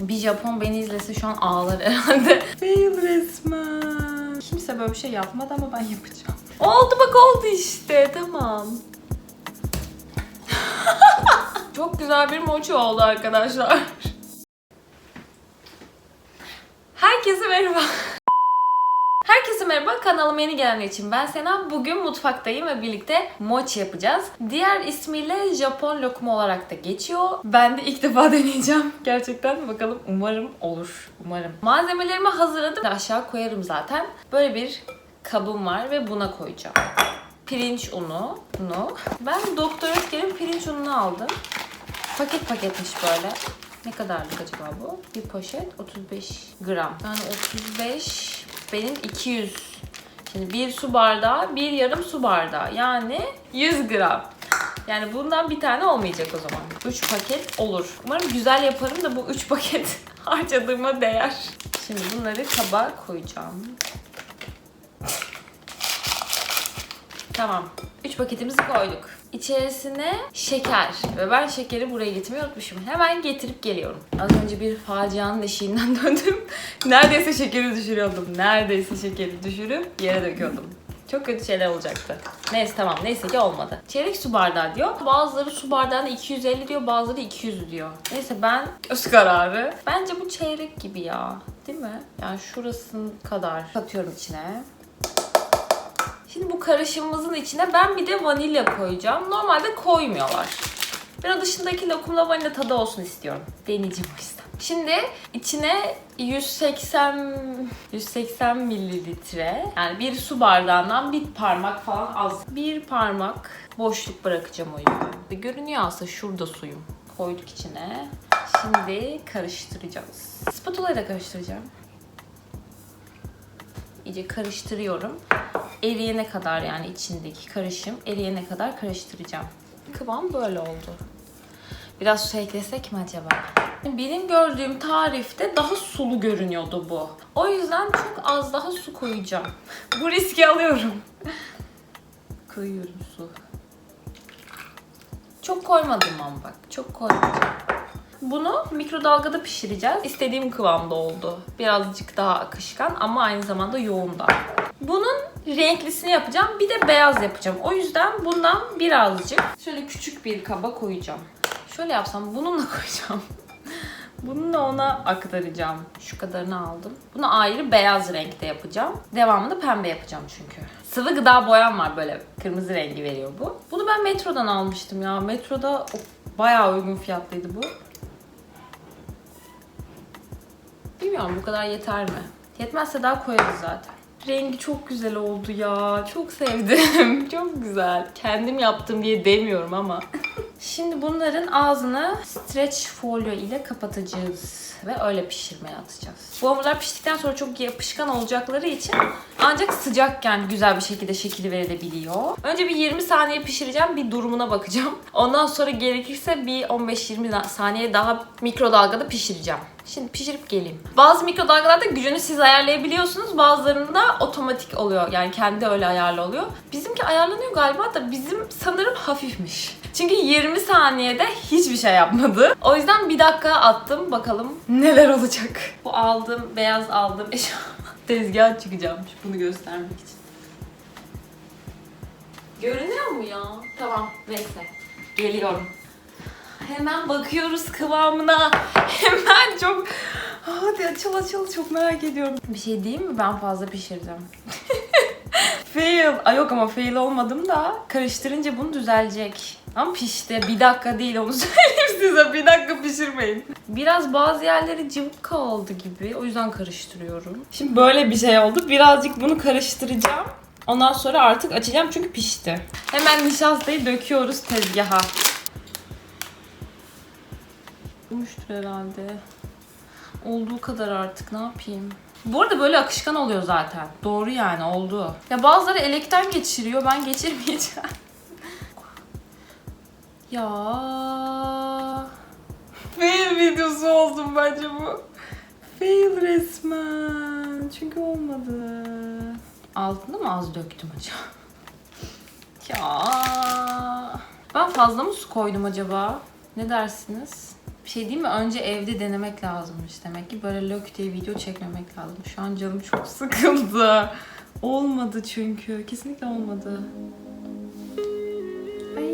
Bir Japon beni izlese şu an ağlar herhalde. Fail resmen. Kimse böyle bir şey yapmadı ama ben yapacağım. Oldu bak oldu işte tamam. Çok güzel bir mochi oldu arkadaşlar. Herkese merhaba. Herkese merhaba. Kanalıma yeni gelenler için ben Sena. Bugün mutfaktayım ve birlikte mochi yapacağız. Diğer ismiyle Japon lokumu olarak da geçiyor. Ben de ilk defa deneyeceğim. Gerçekten bakalım umarım olur. Umarım. Malzemelerimi hazırladım. Aşağı koyarım zaten. Böyle bir kabım var ve buna koyacağım. Pirinç unu. unu. Ben Doktor Ötker'in pirinç ununu aldım. Paket paketmiş böyle. Ne kadarlık acaba bu? Bir poşet 35 gram. Yani 35 benim 200. Şimdi bir su bardağı, bir yarım su bardağı. Yani 100 gram. Yani bundan bir tane olmayacak o zaman. 3 paket olur. Umarım güzel yaparım da bu 3 paket harcadığıma değer. Şimdi bunları kaba koyacağım. Tamam. 3 paketimizi koyduk. İçerisine şeker. Ve ben şekeri buraya getirmeyi unutmuşum. Hemen getirip geliyorum. Az önce bir facianın eşiğinden döndüm. Neredeyse şekeri düşürüyordum. Neredeyse şekeri düşürüp yere döküyordum. Çok kötü şeyler olacaktı. Neyse tamam neyse ki olmadı. Çeyrek su bardağı diyor. Bazıları su bardağına 250 diyor bazıları 200 diyor. Neyse ben göz kararı. Bence bu çeyrek gibi ya. Değil mi? Yani şurasının kadar katıyorum içine. Karışımımızın içine ben bir de vanilya koyacağım. Normalde koymuyorlar. Ben o dışındaki lokumla vanilya tadı olsun istiyorum. Deneyeceğim o yüzden. Şimdi içine 180 180 mililitre yani bir su bardağından bir parmak falan az. Bir parmak boşluk bırakacağım o yüzden. Görünüyor aslında şurada suyum. Koyduk içine. Şimdi karıştıracağız. Spatula ile karıştıracağım. İyice karıştırıyorum. Eriyene kadar yani içindeki karışım eriyene kadar karıştıracağım. Kıvam böyle oldu. Biraz su eklesek mi acaba? Benim gördüğüm tarifte daha sulu görünüyordu bu. O yüzden çok az daha su koyacağım. Bu riski alıyorum. Koyuyorum su. Çok koymadım ama bak. Çok koymadım. Bunu mikrodalgada pişireceğiz. İstediğim kıvamda oldu. Birazcık daha akışkan ama aynı zamanda yoğun da. Bunun renklisini yapacağım. Bir de beyaz yapacağım. O yüzden bundan birazcık şöyle küçük bir kaba koyacağım. Şöyle yapsam bununla koyacağım. Bununla ona aktaracağım. Şu kadarını aldım. Bunu ayrı beyaz renkte yapacağım. Devamında pembe yapacağım çünkü. Sıvı gıda boyam var böyle. Kırmızı rengi veriyor bu. Bunu ben metrodan almıştım ya. Metroda bayağı uygun fiyatlıydı bu. Bilmiyorum bu kadar yeter mi? Yetmezse daha koyarız zaten. Rengi çok güzel oldu ya. Çok sevdim. çok güzel. Kendim yaptım diye demiyorum ama. Şimdi bunların ağzını stretch folyo ile kapatacağız. Ve öyle pişirmeye atacağız. Bu hamurlar piştikten sonra çok yapışkan olacakları için ancak sıcakken güzel bir şekilde şekil verilebiliyor. Önce bir 20 saniye pişireceğim. Bir durumuna bakacağım. Ondan sonra gerekirse bir 15-20 saniye daha mikrodalgada pişireceğim. Şimdi pişirip geleyim. Bazı mikrodalgalarda gücünü siz ayarlayabiliyorsunuz. Bazılarında otomatik oluyor. Yani kendi öyle ayarlı oluyor. Bizimki ayarlanıyor galiba da bizim sanırım hafifmiş. Çünkü 20 saniyede hiçbir şey yapmadı. O yüzden bir dakika attım. Bakalım neler olacak. Bu aldığım, beyaz aldığım eşofman tezgaha çıkacağım. Bunu göstermek için. Görünüyor mu ya? Tamam neyse. Geliyorum. Hemen bakıyoruz kıvamına. Hemen çok... Hadi açıl açıl çok merak ediyorum. Bir şey diyeyim mi? Ben fazla pişirdim. fail. Ay yok ama fail olmadım da karıştırınca bunu düzelecek. Ama pişti. Bir dakika değil onu söyleyeyim size. Bir dakika pişirmeyin. Biraz bazı yerleri cıvık kaldı gibi. O yüzden karıştırıyorum. Şimdi böyle bir şey oldu. Birazcık bunu karıştıracağım. Ondan sonra artık açacağım çünkü pişti. Hemen nişastayı döküyoruz tezgaha. Olmuştur herhalde. Olduğu kadar artık ne yapayım? Bu arada böyle akışkan oluyor zaten. Doğru yani oldu. Ya bazıları elekten geçiriyor. Ben geçirmeyeceğim. ya. Fail videosu oldum bence bu. Fail resmen. Çünkü olmadı. Altını mı az döktüm acaba? Ya. Ben fazla mı su koydum acaba? Ne dersiniz? Şey değil mi? Önce evde denemek lazımmış demek ki. Böyle lök diye video çekmemek lazım. Şu an canım çok sıkıldı. Olmadı çünkü. Kesinlikle olmadı. Ay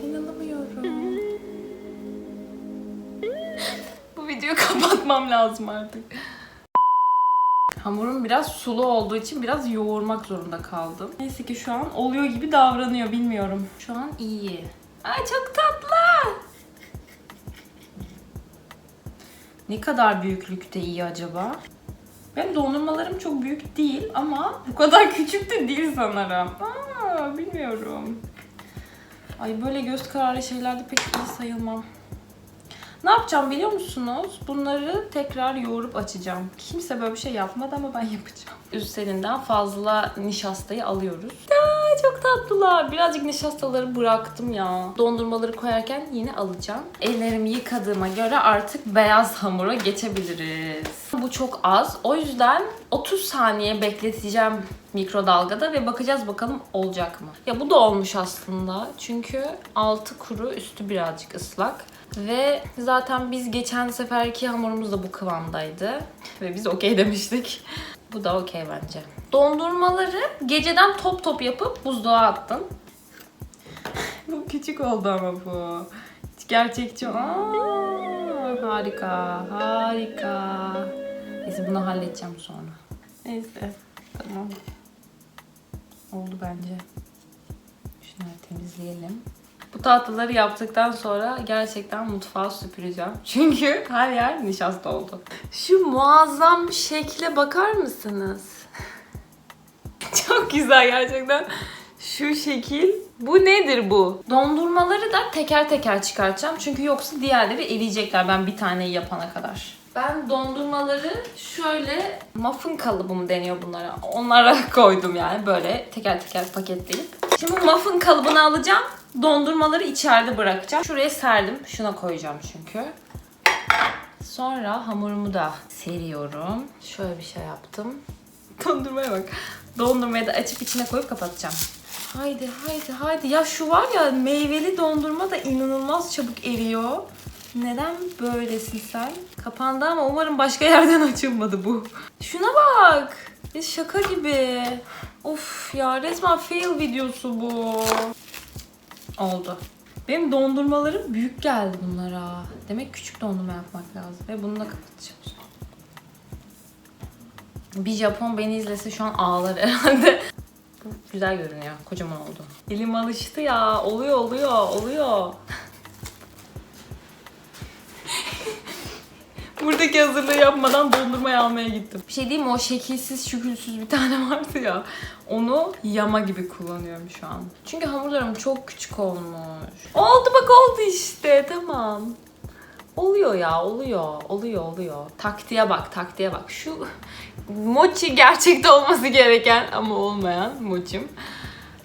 inanamıyorum. Bu videoyu kapatmam lazım artık. Hamurum biraz sulu olduğu için biraz yoğurmak zorunda kaldım. Neyse ki şu an oluyor gibi davranıyor bilmiyorum. Şu an iyi. Ay çok tatlı. Ne kadar büyüklükte iyi acaba? Benim dondurmalarım çok büyük değil ama bu kadar küçük de değil sanırım. Aa, bilmiyorum. Ay böyle göz kararı şeylerde pek iyi sayılmam. Ne yapacağım biliyor musunuz? Bunları tekrar yoğurup açacağım. Kimse böyle bir şey yapmadı ama ben yapacağım. Üzerinden fazla nişastayı alıyoruz. Aa, çok tatlılar. Birazcık nişastaları bıraktım ya. Dondurmaları koyarken yine alacağım. Ellerimi yıkadığıma göre artık beyaz hamura geçebiliriz. Bu çok az. O yüzden 30 saniye bekleteceğim mikrodalgada ve bakacağız bakalım olacak mı? Ya bu da olmuş aslında. Çünkü altı kuru, üstü birazcık ıslak. Ve zaten biz geçen seferki hamurumuz da bu kıvamdaydı. Ve biz okey demiştik. Bu da okey bence. Dondurmaları geceden top top yapıp buzluğa attım. bu küçük oldu ama bu. Hiç Gerçekçi. Aa, harika, harika. Neyse bunu halledeceğim sonra. Neyse, tamam. Oldu bence. Şunları temizleyelim. Bu tatlıları yaptıktan sonra gerçekten mutfağı süpüreceğim. Çünkü her yer nişasta oldu. Şu muazzam şekle bakar mısınız? Çok güzel gerçekten. Şu şekil. Bu nedir bu? Dondurmaları da teker teker çıkartacağım. Çünkü yoksa diğerleri eriyecekler ben bir taneyi yapana kadar. Ben dondurmaları şöyle muffin kalıbı mı deniyor bunlara? Onlara koydum yani böyle teker teker paketleyip. Şimdi muffin kalıbını alacağım. Dondurmaları içeride bırakacağım. Şuraya serdim. Şuna koyacağım çünkü. Sonra hamurumu da seriyorum. Şöyle bir şey yaptım. Dondurmaya bak. Dondurmayı da açıp içine koyup kapatacağım. Haydi haydi haydi. Ya şu var ya meyveli dondurma da inanılmaz çabuk eriyor. Neden böylesin sen? Kapandı ama umarım başka yerden açılmadı bu. Şuna bak. Ya şaka gibi. Of ya resmen fail videosu bu. Oldu. Benim dondurmalarım büyük geldi bunlara. Demek küçük dondurma yapmak lazım. Ve bununla kapatacağım. Bir Japon beni izlese şu an ağlar herhalde. Bu güzel görünüyor. Kocaman oldu. Elim alıştı ya. Oluyor oluyor oluyor. Buradaki hazırlığı yapmadan dondurmayı almaya gittim. Bir şey diyeyim mi? O şekilsiz şükülsüz bir tane vardı ya. Onu yama gibi kullanıyorum şu an. Çünkü hamurlarım çok küçük olmuş. Oldu bak oldu işte. Tamam. Oluyor ya oluyor. Oluyor oluyor. Taktiğe bak taktiğe bak. Şu mochi gerçekte olması gereken ama olmayan mochim.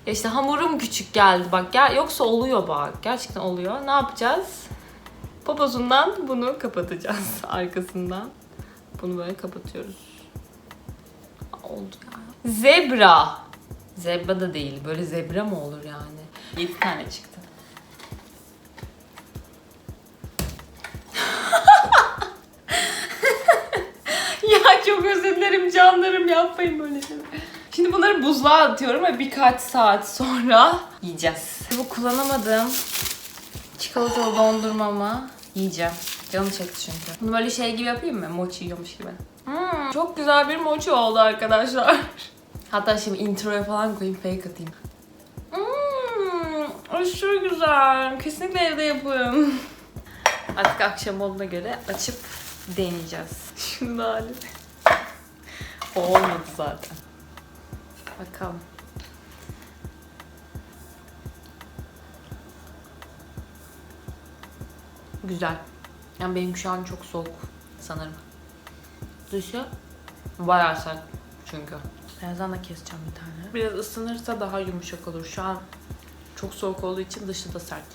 Ya işte hamurum küçük geldi bak. Ger yoksa oluyor bak. Gerçekten oluyor. Ne yapacağız? Poposundan bunu kapatacağız arkasından. Bunu böyle kapatıyoruz. Oldu ya. Zebra. Zebra da değil. Böyle zebra mı olur yani? 7 tane çıktı. ya çok özür dilerim canlarım yapmayın böyle şeyler. Şimdi bunları buzluğa atıyorum ve birkaç saat sonra yiyeceğiz. Bu kullanamadığım çikolatalı dondurmamı yiyeceğim. Canım çekti çünkü. Bunu böyle şey gibi yapayım mı? Mochi yiyormuş gibi. Hmm, çok güzel bir mochi oldu arkadaşlar. Hatta şimdi introya falan koyayım fake atayım. Hmm, aşırı güzel. Kesinlikle evde yapın. Artık akşam olduğuna göre açıp deneyeceğiz. Şunun hali. O olmadı zaten. Bakalım. Güzel. Yani benim şu an çok soğuk sanırım. Dışı bayağı sert çünkü. Birazdan da keseceğim bir tane. Biraz ısınırsa daha yumuşak olur. Şu an çok soğuk olduğu için dışı da sert.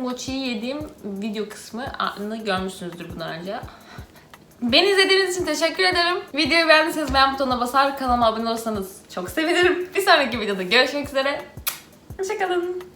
Mochi'yi yediğim video kısmını görmüşsünüzdür bundan önce. Beni izlediğiniz için teşekkür ederim. Videoyu beğendiyseniz beğen butonuna basar, kanalıma abone olursanız çok sevinirim. Bir sonraki videoda görüşmek üzere. Hoşçakalın.